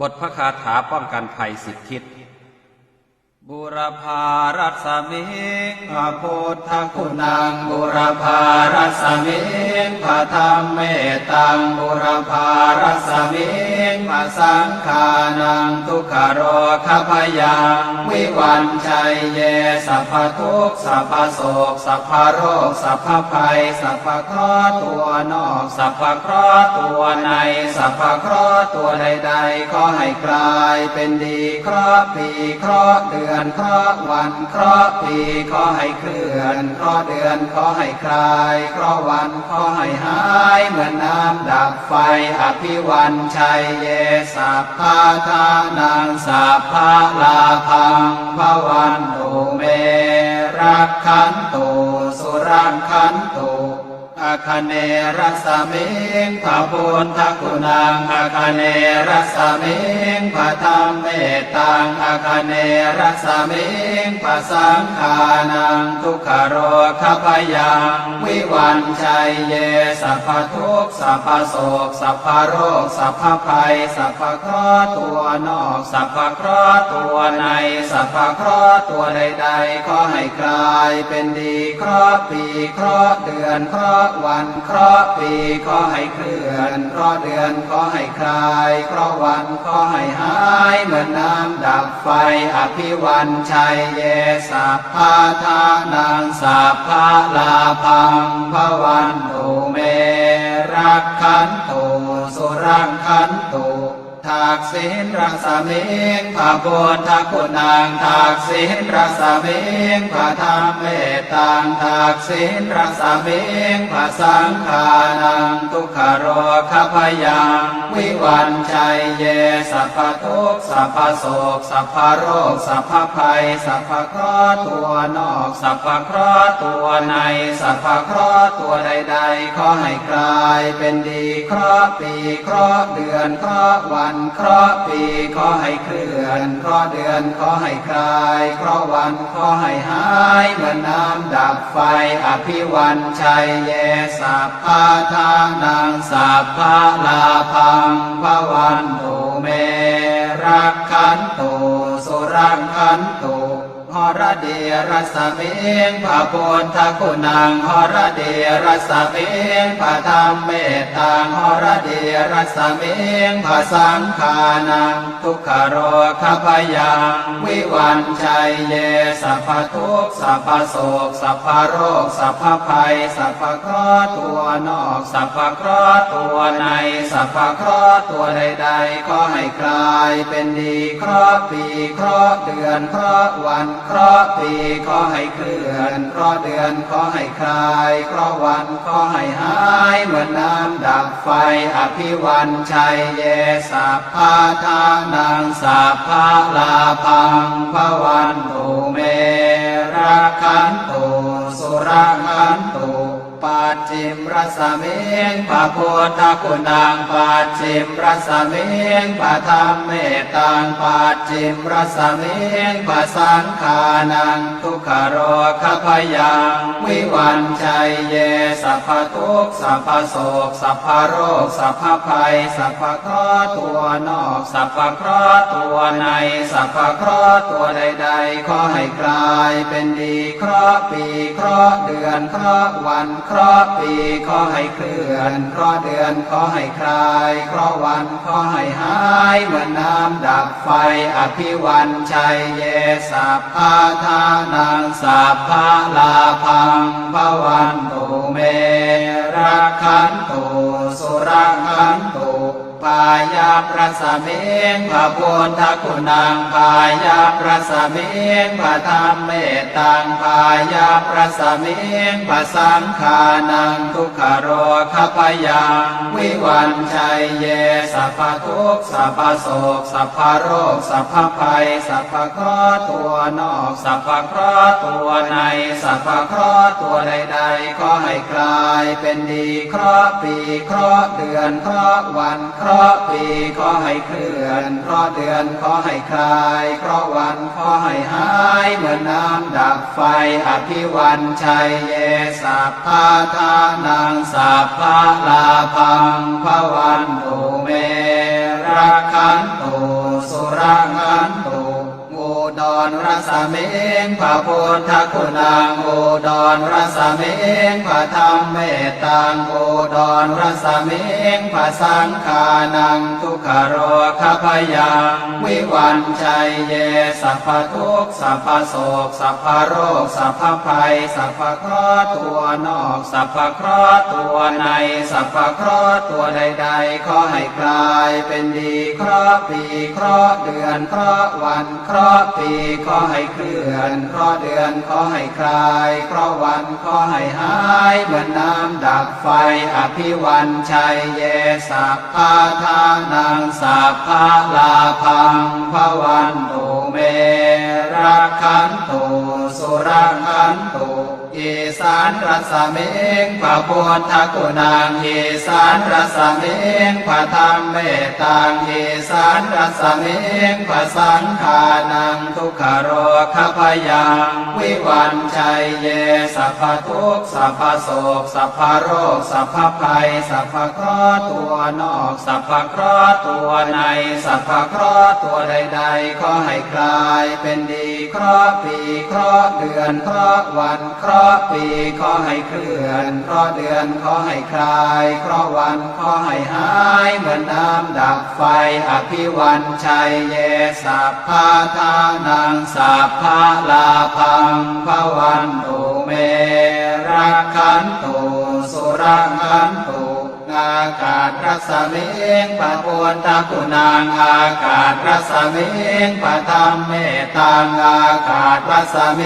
บทพระคาถาป้องกันภัยสิบทิศ บุรพารัศมิงพระพุทธคุณังบุรพารัศมิงพระธรรมเมตังบุรพารัศมิงพระสังฆานังทุกขโรคพยังวิวันชัยเยสัพพทุกสัพพโศกสัพพโรคสัพพภัยสัพพเคราะห์ตัวนอกสัพพเคราะห์ตัวในสัพพเคราะห์ตัวใดๆขอให้กลายเป็นดีเคราะห์ปีเคราะห์เดือนเคราะห์วันเคราะห์ปีขอให้เคลื่อนเคราะห์เดือนขอให้คลายเคราะห์วันขอให้หายเหมือนน้ำดับไฟอภิวันชัยเยสัพพาทานังสัพพาลาพังพวันตุเมรักขันตุสุรังคันตุอา คเนรัสมิงพระพุทธคุณังอาคเนรัสมิงพระธรรมเมตตังอาคเนรัสมิงพระสังฆานังทุกขโรคพยัง วิวันชัยเยสัพพทุกสัพพโศกสัพพโรคสัพพภัยสัพพเคราะห์ตัวนอกสัพพเคราะห์ตัวในสัพพเคราะห์ตัวใดๆขอให้กลายเป็นดีเคราะห์ปีเคราะห์เดือนเคราะห์วันเคราะห์ปีขอให้เคลื่อนเคราะห์เดือนขอให้คลายเคราะห์วันขอให้หายเหมือนน้ำดับไฟอภิวันชัยเยสัพพาทานังสัพพะลาพังพวันตุเมรักขันตุสุรังคันตุ ทักษิณรักษาเมงพระพุทธคุณังทักษิณรักษาเมงพระธรรมเมตตังทักษิณรักษาเมงพระสังฆานังทุกขโรคพยัง วิวันชัยเยสัพพทุกสัพพโศกสัพพโรคสัพพภัยสัพพเคราะห์ตัวนอกสัพพเคราะห์ตัวในสัพพเคราะห์ตัวใดๆขอให้กลายเป็นดีเคราะห์ปีเคราะห์เดือนเคราะห์วันเคราะห์ปีขอให้เคลื่อนเคราะห์เดือนขอให้คลายเคราะห์วันขอให้หายเหมือนน้ำดับไฟอภิวันชัยเยสัพพาทานังสัพพะลาพังพวันตุเมรักขันตุสุรังขันตุ หรเดียรสเมงพระพุทธคุณังหรเดียรสเมงพระธรรมเมตตังหรเดียรสเมงพระสังฆานังทุกขโรคพยัง วิวันชัยเยสัพพทุกสัพพโศกสัพพโรคสัพพภัยสัพพเคราะห์ตัวนอกสัพพเคราะห์ตัวในสัพพเคราะห์ตัวใดๆขอให้กลายเป็นดีเคราะห์ปีเคราะห์เดือนเคราะห์วันเคราะห์ปีขอให้เคลื่อนเคราะห์เดือนขอให้คลายเคราะห์วันขอให้หาย เหมือนน้ำดับไฟอภิวันชัยเยสัพพาทานังสัพพะลาพังพวันตุเมรักขันตุสุรักขันตุ ปัจจิมรสเมงพระพุทธคุณังปัจจิมรสเมงพระธรรมเมตตังปัจจิมรสเมงพระสังฆานังทุกขโรคพยัง วิวันชัยเยสัพพทุกสัพพโศกสัพพโรคสัพพภัยสัพพเคราะห์ตัวนอกสัพพเคราะห์ตัวในสัพพเคราะห์ตัวใดๆขอให้กลายเป็นดีเคราะห์ปีเคราะห์เดือนเคราะห์วันเคราะห์ปีขอให้เคลื่อนเคราะห์เดือนขอให้คลายเคราะห์วันขอให้หายเหมือนน้ำดับไฟอภิวันชัยเยสัพพาทานังสัพพลาพังพวันตุเมรักขันตุสุรังขันตุ ปายาประสเมงพระพุทธคุณังปายาประสเมงพระธรรมเมตตังปายาประสเมงพระสังฆานังทุกขโรคพยังวิวันชัยเยสัพพทุกสัพพโศกสัพพโรคสัพพภัยสัพพคราะตัวนอกสัพพคราะตัวในสัพพคราะตัวใดๆขอให้กลายเป็นดีเคราะปีเคราะเดือนเคราะวันเคราะปีขอให้เคลื่อน เพราะเดือนขอให้คลาย เพราะวันขอให้หาย เหมือนน้ำดับไฟอภิวันชัยเยสัพพาทานังสัพพะลาพังพวันตุเมรักขันตุสุรังขันตุ ดรรสเมงพระพุทธคุณังอุดรรสเมงพระธรรมเมตตังอุดรรสเมงพระสังฆานังทุกขโรคพยังวิวันชัยเยสัพพทุกสัพพโศกสัพพโรคสัพพภัยสัพพเคราะห์ตัวนอกสัพพเคราะห์ตัวในสัพพเคราะห์ตัวใดๆขอให้กลายเป็นดีเคราะห์ปีเคราะห์เดือนเคราะห์วันเคราะห์ปีขอให้เคลื่อนเคราะเดือนขอให้คลายเพราะวันขอให้หายเหมือนน้ำดับไฟอภิวันชัยเยสัพพาทานังสัพพาลาพังพวันตุเมรักขันตุสุรักขันตุ อีสานรสเมงพระพุทธกุณังอีสานรสเมงพระธรรมเมตตังอีสานรสเมงพระสังฆานังทุกขโรคพยัง วิวันชัยเยสัพพทุกสัพพโศกสัพพโรคสัพพภัยสัพพเคราะห์ตัวนอกสัพพเคราะห์ตัวในสัพพเคราะห์ตัวใดๆขอให้คลายเป็นดีเคราะห์ปีเคราะห์เดือนเคราะห์วันเคราะห์ปีขอให้เคลื่อนเพราะเดือนขอให้คลายเพราะวันขอให้หายเหมือนน้ำดับไฟอภิวันชัยเยสัพพาทานังสัพพาลาพังพวันตุเมรักขันตุสุรังขันตุ อากาศรัศเมงปะปวนตะกุนางอากาศรัศเมงปะธรรมเมตังอากาศรัศเม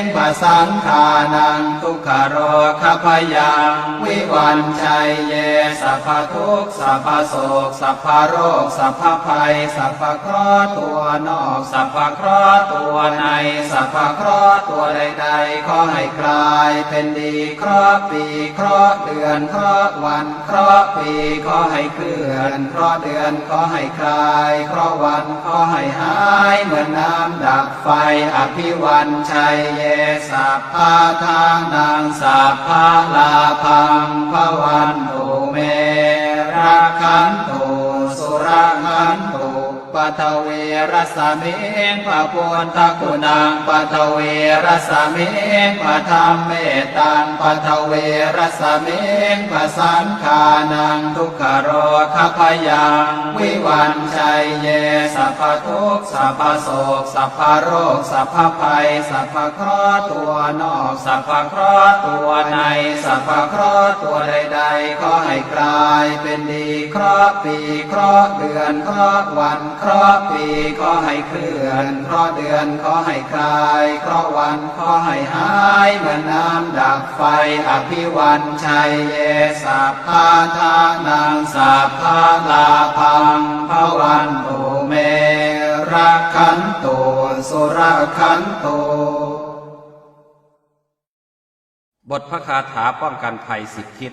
งปะสังขานังทุกขโรคพยังวิวันชัยเยสัพพทุกสัพพโศกสัพพโรคสัพพภัยสัพพเคราะห์ตัวนอกสัพพเคราะห์ตัวในสัพพเคราะห์ตัวใดๆขอให้กลายเป็นดีเคราะห์ปีเคราะห์เดือนเคราะห์วันเคราะห์ปีขอให้เคลื่อนเพราะเดือนขอให้คลายเพราะวันขอให้หายเหมือนน้ำดับไฟอภิวันชัยเยสัพพาทานังสัพพาลาพังพวันตุเมรักขันตุสุรักขันตุ ปัทเวรสเมงพระพุทธคุณังปัทเวรสเมงพระธรรมเมตังปัทเวรสเมงพระสังฆานังทุกขโรคพยัง วิวันชัยเยสัพพทุกสัพพโศกสัพพโรคสัพพภัยสัพพเคราะตัวนอกสัพพเคราะตัวในสัพพเคราะตัวใดๆขอให้กลายเป็นดีเคราะห์ปีเคราะเดือนเคราะวันเคราะปีขอให้เคลื่อนเคราะเดือนขอให้คลายเคราะวันขอให้หายเหมือนน้ำดับไฟอภิวันชัยเยสัพพาทานังสัพพาลาพังพวันตุเมรักขันตุสุรักขันตุบทพระคาถาป้องกันภัยสิบทิ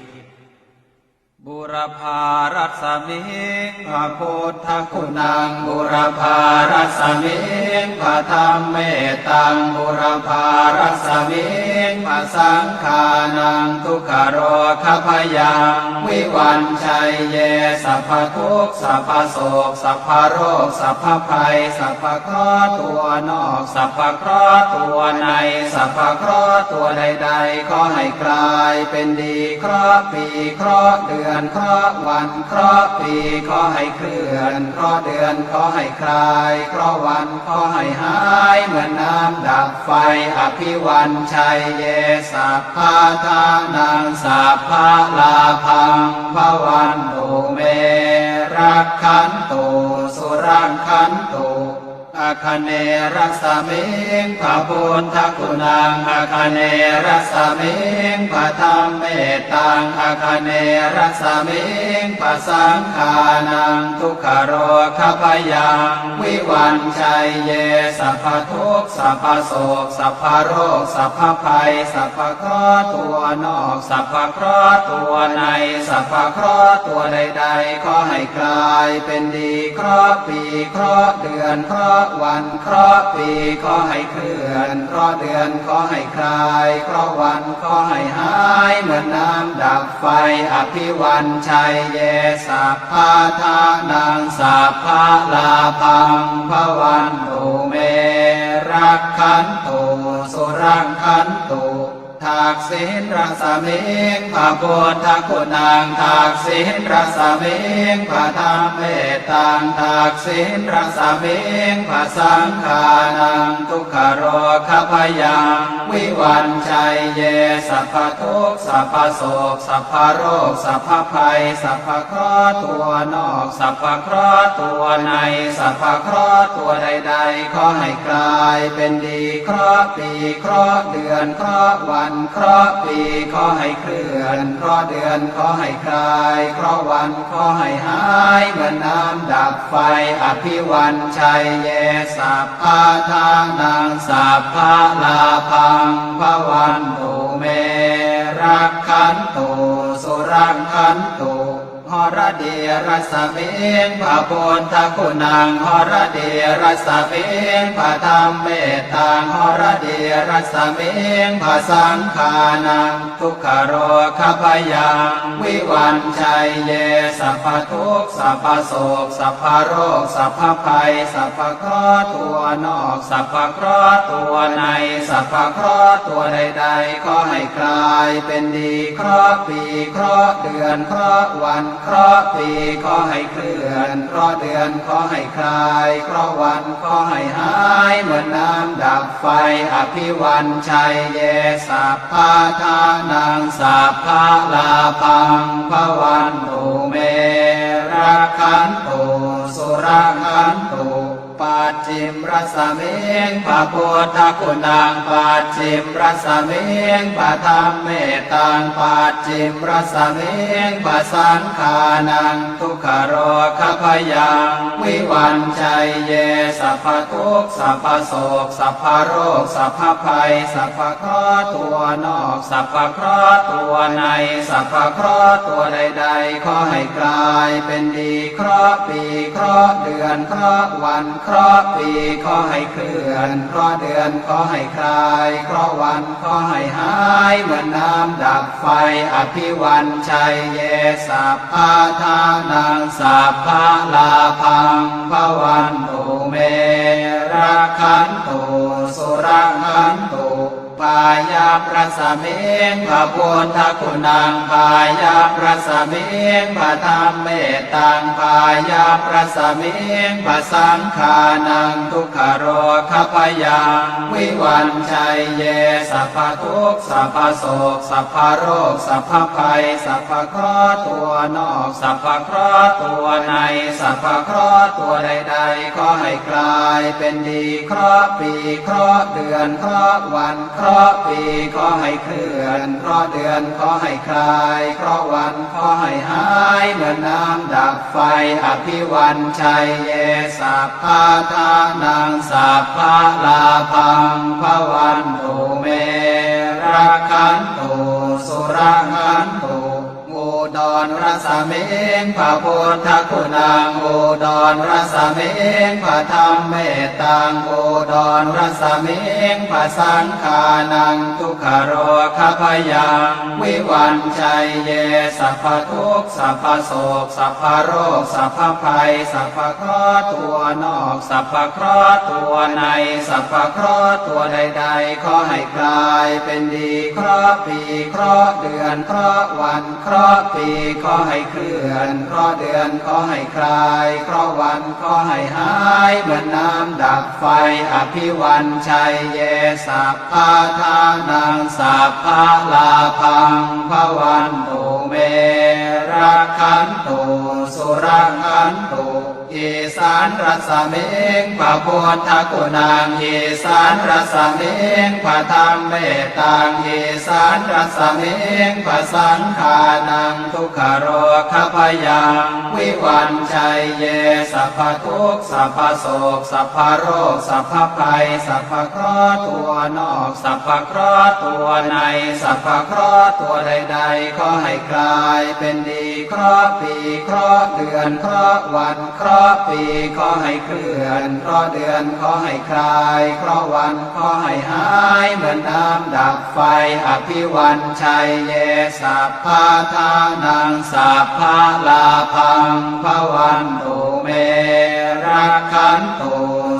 บุรพารัสมิงพระพุทธคุณังบุรพารัสมิงพระธรรมเมตังบุรพารัสมิงพระสังฆานังทุกขโรคพยังวิวันชัยเยสัพพทุกสัพพโศกสัพพโรคสัพพภัยสัพพเคราะห์ตัวนอกสัพพเคราะห์ตัวในสัพพเคราะห์ตัวใดๆขอให้กลายเป็นดีเคราะห์ปีเคราะห์เดือนเคราะห์วันเคราะห์ปีขอให้เคลื่อนเคราะห์เดือนขอให้คลายเคราะห์วันขอให้หายเหมือนน้ำดับไฟอภิวันชัยเยสัพพาทานังสัพพาลาพังพวันตุเมรักขันตุสุรักขันตุ อาคเนรัสเมงพระพุทธคุณังอาคเนรัสเมงพระธรรมเมตตังอาคเนรัสเมงพระสังฆานังทุกขโรคพยัง วิวันชัยเยสัพพทุกสัพพโศกสัพพโรคสัพพภัยสัพพเคราะห์ตัวนอกสัพพเคราะห์ตัวในสัพพเคราะห์ตัวใดๆขอให้กลายเป็นดีเคราะห์ปีเคราะห์เดือนเคราะห์วันเคราะห์ปีขอให้เคลื่อนเคราะห์เดือนขอให้คลายเคราะห์วันขอให้หายเหมือนน้ำดับไฟอภิวันชัยเยสัพพาทานังสัพพาลาพังพวันตุเมรักขันตุสุรังขันตุ ทักษิณรัสเมงพระพุทธคุณังทักษิณรัสเมงพระธรรมเมตตังทักษิณรัสเมงพระสังฆานังทุกขโรคพยังวิวันชัยเยสัพพทุกสัพพโศกสัพพโรคสัพพภัยสัพพคราะตัวนอกสัพพคราะตัวในสัพพคราะตัวใดๆขอให้กลายเป็นดีเคราะปีเคราะเดือนเคราะวันเคราะห์ปีขอให้เคลื่อนเคราะห์เดือนขอให้คลายเคราะห์วันขอให้หายเหมือนน้ำดับไฟอภิวันชัยเยสัพพาทานังสัพพาลาพังพวันตุเมรักขันตุสุรังขันตุ หรเดียรสเมงพระพุทธคุณังหรเดียรสเมงพระธรรมเมตตังหรเดียรสเมงพระสังฆานังทุกขโรคพยัง วิวันชัยเยสัพพทุกสัพพโศกสัพพโรคสัพพภัยสัพพเคราะห์ตัวนอกสัพพเคราะห์ตัวในสัพพเคราะห์ตัวใดๆขอให้กลายเป็นดีเคราะห์ปีเคราะห์เดือนเคราะห์วันเคราะห์ปีขอให้เคลื่อนเคราะห์เดือนขอให้คลายเคราะห์วันขอให้หายเหมือนน้ำดับไฟอภิวันชัยเยสัพพาทานังสัพพาลาพังพวันตุเมรักขันตุสุรักขันตุ ปัจจิมรสเมงพระพุทธคุณังปัจจิมรสเมงพระธรรมเมตังปัจจิมรสเมงพระสังฆานังทุกขโรคพยังวิวันชัยเยสัพพทุกสัพพโศกสัพพโรคสัพพภัยสัพพเคราะห์ตัวนอกสัพพเคราะห์ตัวในสัพพเคราะห์ตัวใดๆขอให้กลายเป็นดีเคราะห์ปีเคราะห์เดือนเคราะห์วันเคราะห์ปีขอให้เคลื่อนเคราะห์เดือนขอให้คลายเคราะห์วันขอให้หายเหมือนน้ำดับไฟอภิวันชัยเยสัพพาทานังสัพพาลาพังพวันตุเมรักขันตุสุรังขันตุ ปายาประสเมงพระพุทธคุณังปายาประสเมงพระธรรมเมตตังปายาประสเมงพระสังฆานังทุกขโรคพยังวิวันชัยเยสัพพทุกสัพพโศกสัพพโรคสัพพภัยสัพพเคราะห์ตัวนอกสัพพเคราะห์ตัวในสัพพเคราะห์ตัวใดๆขอให้กลายเป็นดีเคราะห์ปีเคราะห์เดือนเคราะห์วันคราะปีขอให้เคลื่อน เพราะเดือนขอให้คลาย เพราะวันขอให้หาย เหมือนน้ำดับไฟ อภิวันชัยเยสัพพาทานังสัพพาลาพังพวันตุเมรักขันตุสุรังขันตุ ดรรสเมงพระพุทธคุณังอุดรรสเมงพระธรรมเมตตังอุดรรสเมงพระสังฆานังทุกขโรคพยัง วิวันชัยเยสัพพทุกสัพพโศกสัพพโรคสัพพภัยสัพพเคราะห์ตัวนอกสัพพเคราะห์ตัวในสัพพเคราะห์ตัวใดๆขอให้กลายเป็นดีเคราะห์ปีเคราะห์เดือนเคราะห์วันเคราะห์ปีขอให้เคลื่อนเคราะเดือนขอให้คลายเคราะวันขอให้หายเหมือนน้ำดับไฟอภิวันชัยเยสัพพาทานังสัพพาลาพังพวันตุเมรักขันตุสุรังขันตุ อีสานรัสเมงพระพุทธคุณังอีสานรัสเมงพระธรรมเมตตังอีสานรัสเมงพระสังฆานังทุกขโรคพยังวิวันชัยเยสัพพทุกสัพพโศกสัพพโรคสัพพภัยสัพพเคราะห์ตัวนอกสัพพเคราะห์ตัวในสัพพเคราะห์ตัวใดๆขอให้กลายเป็นดีเคราะห์ปีเคราะห์เดือนเคราะห์วันเคราะห์ะห์ปีขอให้เคลื่อนเพราะเดือนขอให้คลายเพราะวันขอให้หายเหมือนน้ำดับไฟอภิวันชัยเยสัพพาทานังสัพพาลาพังพวันตุเมรักขันตุ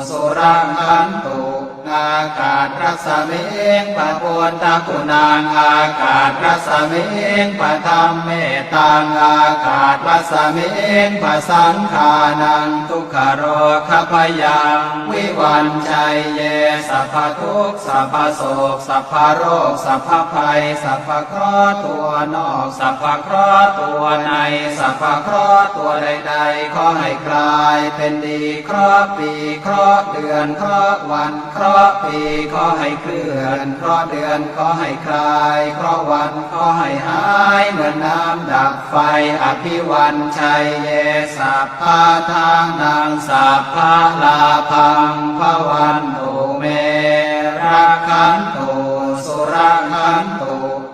สุรังขันตุ อากาศรัศมิงปะปวนตะกุนางอากาศรัศมิงปะธรรมเมตังอากาศรัศมิงปะสังขานังทุกขโรคพยังวิวันชัยเยสัพพทุกสัพพโศกสัพพโรคสัพพภัยสัพพเคราะห์ตัวนอกสัพพเคราะห์ตัวในสัพพเคราะห์ตัวใดๆขอให้คลายเป็นดีเคราะห์ปีเคราะห์เดือนเคราะห์วันเคราะห์ปีขอให้เคลื่อนเพราะเดือนขอให้คลายเพราะวันขอให้หายเหมือนน้ำดับไฟอภิวันชัยเยสัพพาทางนางสัพพาลาพังพวันตุเมรักขันตุสุรักขันตุ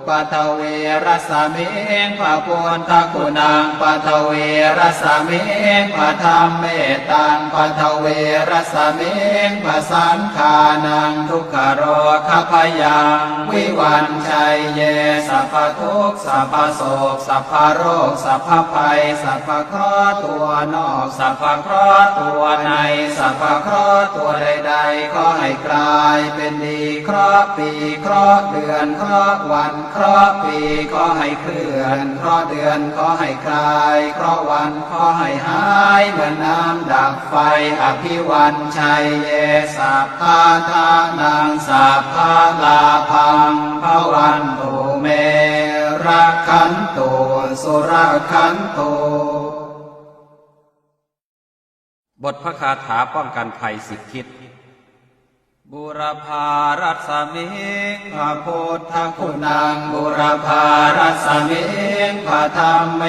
ปัทเวรสามิงพระพุทธคุณังปัทเวรสามิงพระธรรมเมตังปัทเวรสามิงพระสังขานังทุกขโรคพยังวิวันชัยเยสัพพทุกสัพพโศกสัพพโรคสัพพภัยสัพพคราะตัวนอกสัพพคราะตัวในสัพพคราะตัวใดๆขอให้กลายเป็นดีคราะปีคราะเดือนคราะวันเคราะปีขอให้เคลื่อนเคราะเดือนขอให้คลายเคราะวันขอให้หายเหมือนน้ำดับไฟอภิวันชัยเยสัพพาทานังสัพพาลาพังภวันตุเมรักขันตุสุรักขันตุบทพระคาถาป้องกันภัยสิบทิ บุรพารัศมิงพระพุทธคุณังบุรพารัศมิงพระธรรมเม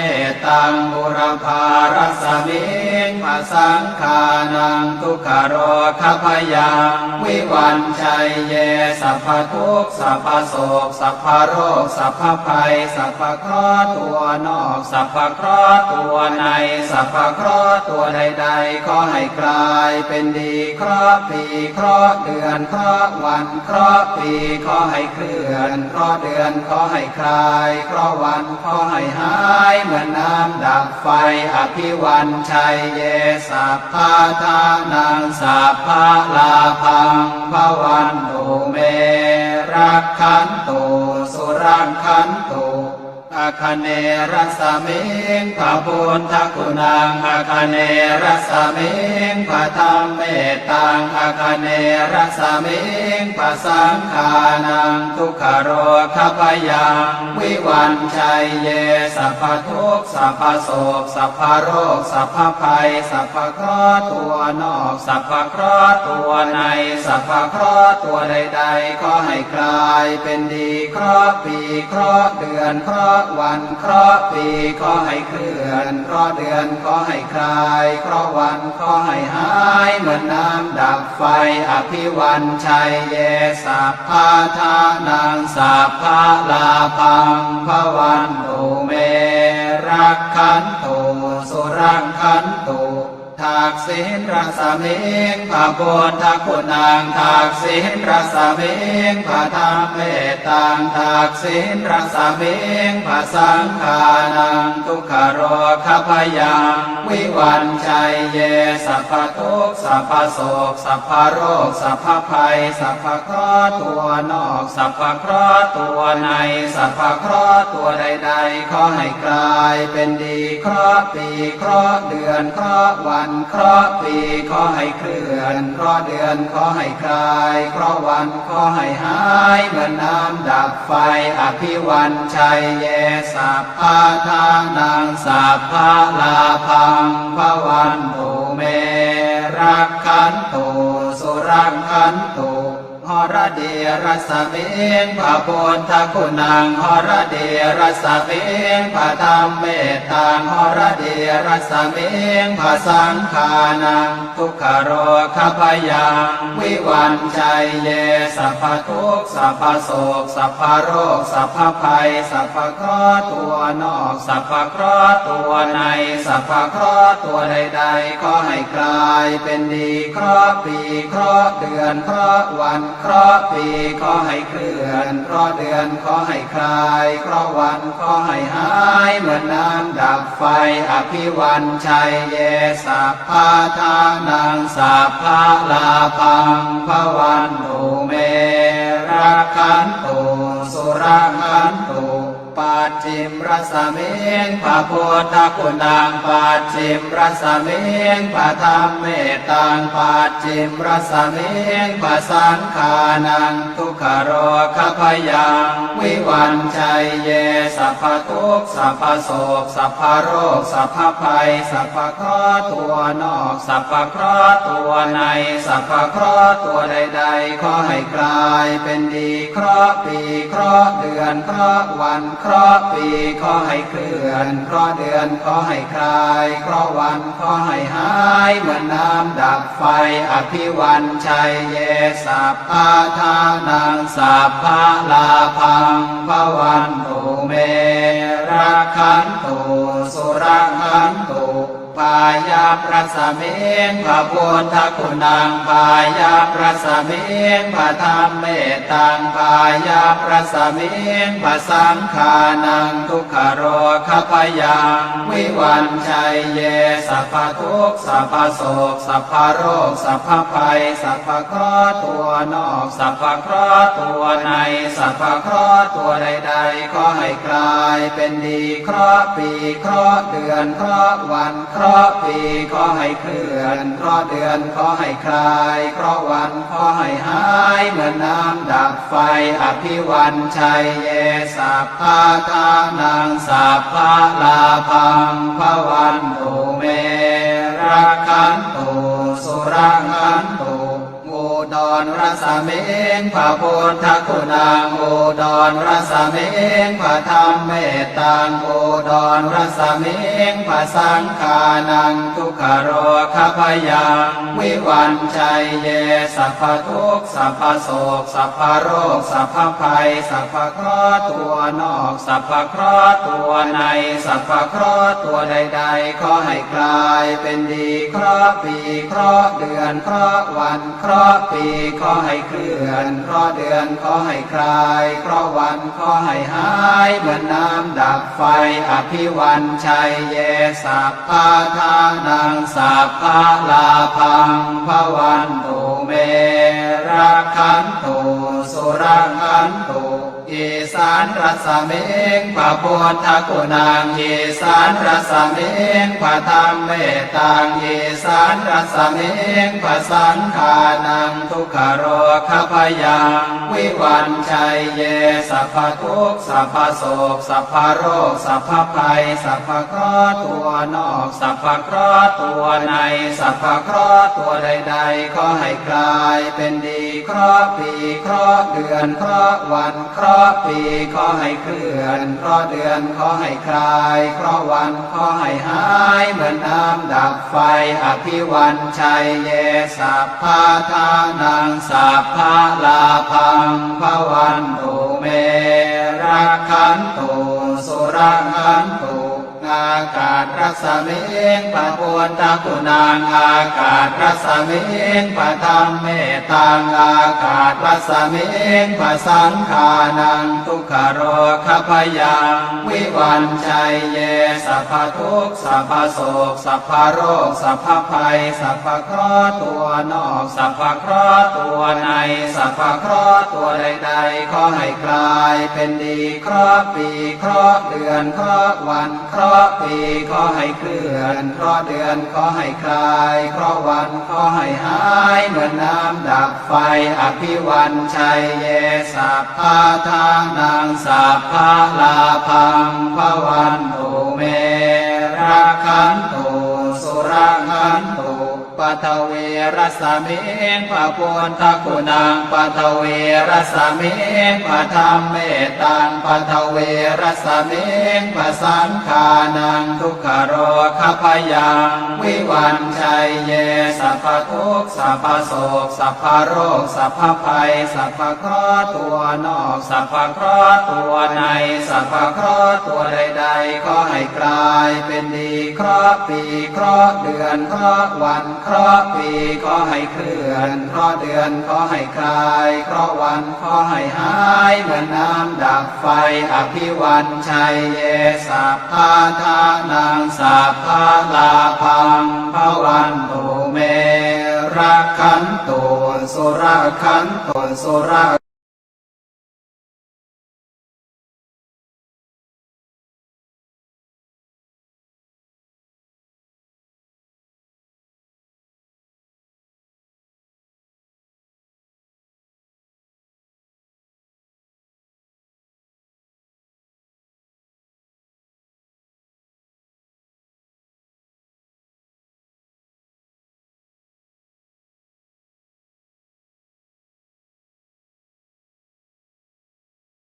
ตังบุรพารัศมิงพระสังขานังทุกขโรคพยังวิวันชัยเยสัพพทุกสัพพโศกสัพพโรคสัพพภัยสัพพเคราะห์ตัวนอกสัพพเคราะห์ตัวในสัพพเคราะห์ตัวใดๆขอให้กลายเป็นดีเคราะห์ปีเคราะห์เดือนเคราะห์วันเคราะห์ปีขอให้เคลื่อนเคราะห์เดือนขอให้คลายเคราะห์วันขอให้หายเหมือนน้ำดับไฟอภิวันชัยเยสัพพาทานังสัพพาลาพังภวันตุเมรักขันตุสุรักขันตุ อาคเนรัสมิงพระพุทธคุณังอาคเนรัสมิงพระธรรมเมตตังอาคเนรัสมิงพระสังขานังทุกขโรคพยัง วิวันชัยเยสัพพทุกสัพพโศกสัพพโรคสัพพภัยสัพพเคราะห์ตัวนอกสัพพเคราะห์ตัวในสัพพเคราะห์ตัวใดๆขอให้กลายเป็นดีเคราะห์ปีเคราะห์เดือนเคราะห์วันเคราะห์ปีขอให้เคลื่อนเคราะห์เดือนขอให้คลายเคราะห์วันขอให้หายเหมือนน้ำดับไฟอภิวันชัยเยสัพพาทานังสัพพาลาพังพวันตุเมรักขันตุสุรังขันตุ ทักษิณรัศมิงพระพุทธคุณังทักษิณรัศมิงพระธรรมเมตตังทักษิณรัศมิงพระสังขานังทุกขโรคพยัง วิวันชัยเยสัพพทุกสัพพโศกสัพพโรคสัพพภัยสัพพเคราะห์ตัวนอกสัพพเคราะห์ตัวในสัพพเคราะห์ตัวใดๆขอให้กลายเป็นดีเคราะห์ปีเคราะห์เดือนเคราะห์วันเคราะห์ปีขอให้เคลื่อนเคราะห์เดือนขอให้คลายเคราะห์วันขอให้หายเหมือนน้ำดับไฟอภิวันชัยเยสัพพาทานังสัพพาลาพังพวันตุเมรักขันตุสุรักขันตุ หรเดรสเมงพระพุทธคุณังหรเดรสเมงพระธรรมเมตตังหรเดรสเมงพระสังฆานังทุกขโรคพยัง วิวันชัยเยสัพพทุกสัพพโศกสัพพโรคสัพพภัยสัพพเคราะห์ตัวนอกสัพพเคราะห์ตัวในสัพพเคราะห์ตัวใดๆก็ให้กลายเป็นดีเคราะห์ปีเคราะห์เดือนเคราะห์วันเคราะห์ปีขอให้เคลื่อนเคราะห์เดือนขอให้คลายเคราะห์วันขอให้หายเหมือนน้ำดับไฟอภิวันชัยเยสัพพาทานังสัพพาลาพังพวันตุเมรักขันตุสุรักขันต จิมรสเมงพระพุทธคุณังปัจจิมรสเมงพระธรรมเมตตังปัจจิมรสเมงพระสังฆานังทุกขโรคพยังวิวันชัยเยสัพพทุกสัพพโศกสัพพโรคสัพพภัยสัพพเคราะห์ตัวนอกสัพพเคราะห์ตัวในสัพพเคราะห์ตัวใดๆขอให้กลายเป็นดีเคราะห์ปีเคราะห์เดือนเคราะห์วันเคราะห์ปีขอให้เคลื่อนเพราะเดือนขอให้คลายเพราะวันขอให้หายเหมือนน้ำดับไฟอภิวันชัยเยสัพพาทานังสัพพาลาพังพวันตุเมรักขันตุสุรักขันตายาพระสเมงพระพุทธคุณังปายาพระสเมงพระธรรมเมตตังปายาพระสเมงพระสังฆานังทุกขโรคพยังวิวันชัยเยสัพพทุกสัพพโศกสัพพโรคสัพพภัยสัพพเคราะห์ตัวนอกสัพพเคราะห์ตัวในสัพพเคราะห์ตัวใดๆขอให้กลายเป็นดีเคราะห์ปีเคราะห์เดือนเคราะห์วันเคราะห์ปีขอให้เคลื่อนเพราะเดือนขอให้คลายเคราะวันขอให้หายเหมือนน้ำดับไฟอภิวันชัยเยสัพพาตานังสัพพาลาพังพวันตุเมรักขันตุสุรักขัน ดรรสเมงพระพุทธคุณังอุดรรสเมงพระธรรมเมตตังอุดรรสเมงพระสังฆานังทุกขโรคพยังวิวันชัยเยสัพพทุกสัพพโศกสัพพโรคสัพพภัยสัพพเคราะห์ตัวนอกสัพพเคราะห์ตัวในสัพพเคราะห์ตัวใดๆขอให้กลายเป็นดีเคราะห์ปีเคราะห์เดือนเคราะห์วันเคราะห์ปีขอให้เคลื่อนเพราะเดือนขอให้คลายเพราะวันขอให้หายเหมือนน้ำดับไฟอภิวันชัยเยสัพพาทานังสัพพาลาพังพวันตุเมรักขันตุสุรักขันตุ อีสานรสเมงพระพุทธคุณังอีสานรสเมงพระธรรมเมตตังอีสานรสเมงพระสังฆานังทุกขโรคพยังวิวันชัยเยสัพพทุกสัพพโศกสัพพโรคสัพพภัยสัพพเคราะห์ตัวนอกสัพพเคราะห์ตัวในสัพพเคราะห์ตัวใดๆขอให้กลายเป็นดีเคราะห์ปีเคราะห์เดือนเคราะห์วันเคราะห์ปีขอให้เคลื่อนเพราะเดือนขอให้คลายเพราะวันขอให้หายเหมือนน้ำดับไฟอภิวันชัยเยสัพพาทานังสัพพาลาพังพวันตุเมรักขันตุสุรักขันตุ อากาศรัศเมงพระพุทธคุณังอากาศรัศเมงพระธรรมเมตตังอากาศรัศเมงพระสังฆานังทุกขโรคพยังวิวันชัยเยสัพพทุกสัพพโศกสัพพโรคสัพพภัยสัพพเคราะห์ตัวนอกสัพพเคราะห์ตัวในสัพพเคราะห์ตัวใดๆขอให้กลายเป็นดีเคราะห์ปีเคราะห์เดือนเคราะห์วันเคราะห์ปีขอให้เคลื่อนเพราะเดือนขอให้คลายเพราะวันขอให้หายเหมือนน้ำดับไฟอภิวันชัยเยสัพพาทานังสัพพาลาพังพวันตุเมรักขันตุสุรักขันต ปัทเวรสมิงพระพุทคุณังปัทเวรสมิงพระธรรมเมตังปัทเวรสมิงพระสังฆานังทุกขโรคพยัง วิวันชัยเยสัพพทุกสัพพโศกสัพพโรคสัพพภัยสัพพเคราะตัวนอกสัพพเคราะตัวในสัพพเคราะตัวใดๆขอให้กลายเป็นดีเคราะห์ปีเคราะเดือนเคราะวันเคราะปีขอให้เคลื่อน เพราะเดือนขอให้คลาย เพราะวันขอให้หายเหมือนน้ำดับไฟอภิวันชัยเยสัพพาทานังสัพพาลาพังพวันตุเมรักขันตุสุรขันตุสุร